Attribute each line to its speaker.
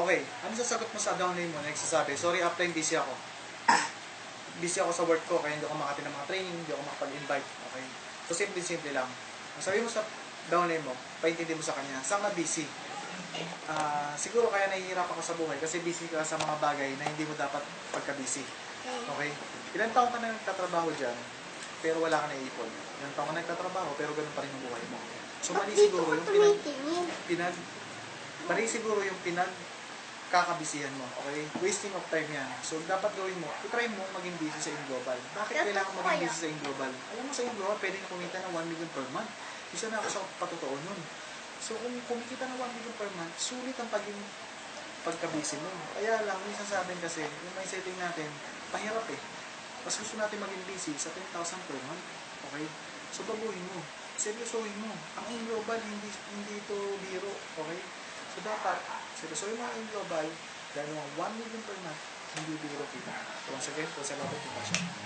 Speaker 1: Okay, ano sasagot mo sa downline mo? Nagsasabi, sorry, uptime busy ako. busy ako sa work ko, kaya hindi ako makati ng mga training, hindi ako makapag-invite. Okay? So, simple-simple lang. Ang sabi mo sa downline mo, paintindi mo sa kanya, saan ka busy? Ah, siguro kaya nahihirapan ka sa buhay kasi busy ka sa mga bagay na hindi mo dapat pagka-busy. Okay? Ilan taon ka na nagtatrabaho dyan, pero wala ka naipon. Ilan taon ka na nagtatrabaho, pero ganun pa rin ang buhay mo. So, mali siguro yung pinag pinag mali siguro yung pinag kakabisihan mo, okay? Wasting of time yan. So, dapat gawin mo, try mo maging busy sa Inglobal. Bakit kailangan maging busy sa Inglobal? Alam mo sa Inglobal, pwedeng kumita ng 1 million per month. Isa na ako sa patotoo nun. So, kung kumikita ng 1 million per month, sulit ang paging pagka-busy mo. Kaya lang, minsan sa atin kasi, yung mindsetting natin, pahirap eh. Mas gusto natin maging busy sa 10,000 per month. Okay? So, baguhin mo. Seryosohin mo. Ang in-global, hindi, hindi ito biro. Okay? So, dapat, seryosohin mo ang in-global dahil mga 1 million per month, hindi biro kita. Once again, po, salamat po pa siya.
Speaker 2: Ay, mo pa